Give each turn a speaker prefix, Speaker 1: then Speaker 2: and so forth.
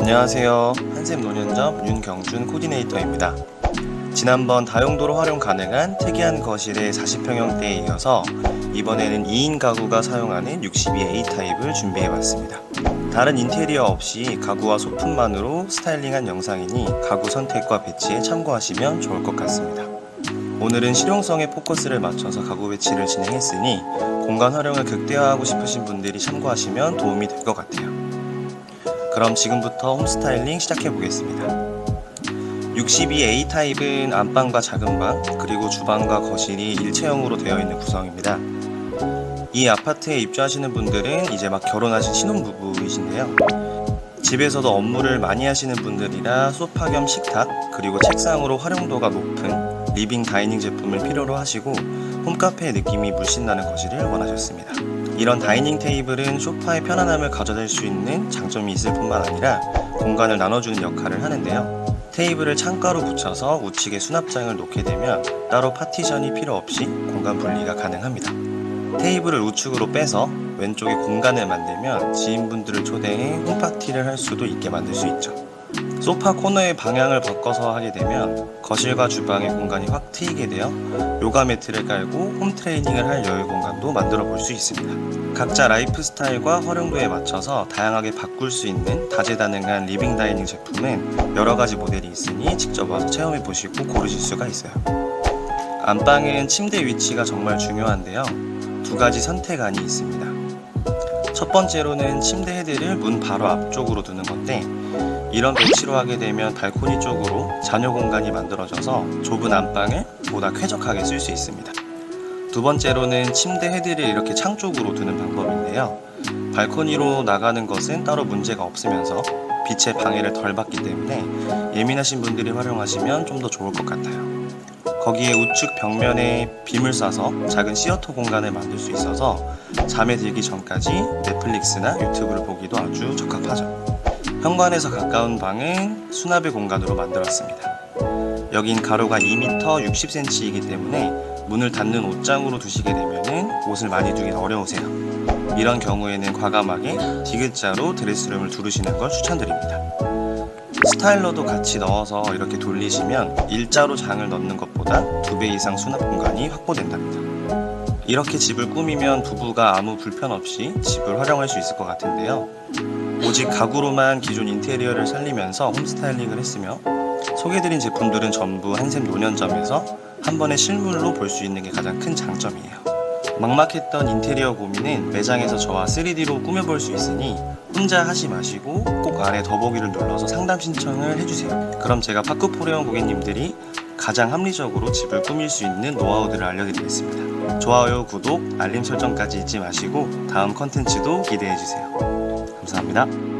Speaker 1: 안녕하세요. 한샘 노년점 윤경준 코디네이터입니다. 지난번 다용도로 활용 가능한 특이한 거실의 40평형대에 이어서 이번에는 2인 가구가 사용하는 62A 타입을 준비해봤습니다. 다른 인테리어 없이 가구와 소품만으로 스타일링한 영상이니 가구 선택과 배치에 참고하시면 좋을 것 같습니다. 오늘은 실용성에 포커스를 맞춰서 가구 배치를 진행했으니 공간 활용을 극대화하고 싶으신 분들이 참고하시면 도움이 될 것 같아요. 그럼 지금부터 홈스타일링 시작해 보겠습니다. 62A 타입은 안방과 작은 방, 그리고 주방과 거실이 일체형으로 되어 있는 구성입니다. 이 아파트에 입주하시는 분들은 이제 막 결혼하신 신혼부부이신데요. 집에서도 업무를 많이 하시는 분들이라 소파 겸 식탁, 그리고 책상으로 활용도가 높은 리빙 다이닝 제품을 필요로 하시고 홈카페의 느낌이 물씬 나는 거실을 원하셨습니다. 이런 다이닝 테이블은 소파의 편안함을 가져다 수 있는 장점이 있을 뿐만 아니라 공간을 나눠주는 역할을 하는데요. 테이블을 창가로 붙여서 우측에 수납장을 놓게 되면 따로 파티션이 필요 없이 공간 분리가 가능합니다. 테이블을 우측으로 빼서 왼쪽에 공간을 만들면 지인분들을 초대해 홈파티를 할 수도 있게 만들 수 있죠. 소파 코너의 방향을 바꿔서 하게 되면 거실과 주방의 공간이 확 트이게 되어 요가 매트를 깔고 홈 트레이닝을 할 여유 공간도 만들어 볼 수 있습니다. 각자 라이프 스타일과 활용도에 맞춰서 다양하게 바꿀 수 있는 다재다능한 리빙 다이닝 제품은 여러 가지 모델이 있으니 직접 와서 체험해 보시고 고르실 수가 있어요. 안방은 침대 위치가 정말 중요한데요. 두 가지 선택안이 있습니다. 첫 번째로는 침대 헤드를 문 바로 앞쪽으로 두는 건데 이런 배치로 하게 되면 발코니 쪽으로 잔여 공간이 만들어져서 좁은 안방을 보다 쾌적하게 쓸 수 있습니다. 두 번째로는 침대 헤드를 이렇게 창 쪽으로 두는 방법인데요. 발코니로 나가는 것은 따로 문제가 없으면서 빛의 방해를 덜 받기 때문에 예민하신 분들이 활용하시면 좀 더 좋을 것 같아요. 거기에 우측 벽면에 빔을 쏴서 작은 시어터 공간을 만들 수 있어서 잠에 들기 전까지 넷플릭스나 유튜브를 보기도 아주 적합하죠. 현관에서 가까운 방은 수납의 공간으로 만들었습니다. 여긴 가로가 2m 60cm이기 때문에 문을 닫는 옷장으로 두시게 되면 옷을 많이 두긴 어려우세요. 이런 경우에는 과감하게 디귿자로 드레스룸을 두르시는 걸 추천드립니다. 스타일러도 같이 넣어서 이렇게 돌리시면 일자로 장을 넣는 것보다 두배 이상 수납 공간이 확보된답니다. 이렇게 집을 꾸미면 부부가 아무 불편 없이 집을 활용할 수 있을 것 같은데요. 오직 가구로만 기존 인테리어를 살리면서 홈스타일링을 했으며 소개드린 제품들은 전부 한샘 노년점에서 한 번에 실물로 볼 수 있는 게 가장 큰 장점이에요. 막막했던 인테리어 고민은 매장에서 저와 3D로 꾸며볼 수 있으니 혼자 하지 마시고 꼭 아래 더보기를 눌러서 상담 신청을 해주세요. 그럼 제가 파크포레온 고객님들이 가장 합리적으로 집을 꾸밀 수 있는 노하우들을 알려드리겠습니다. 좋아요, 구독, 알림 설정까지 잊지 마시고 다음 컨텐츠도 기대해주세요. 감사합니다.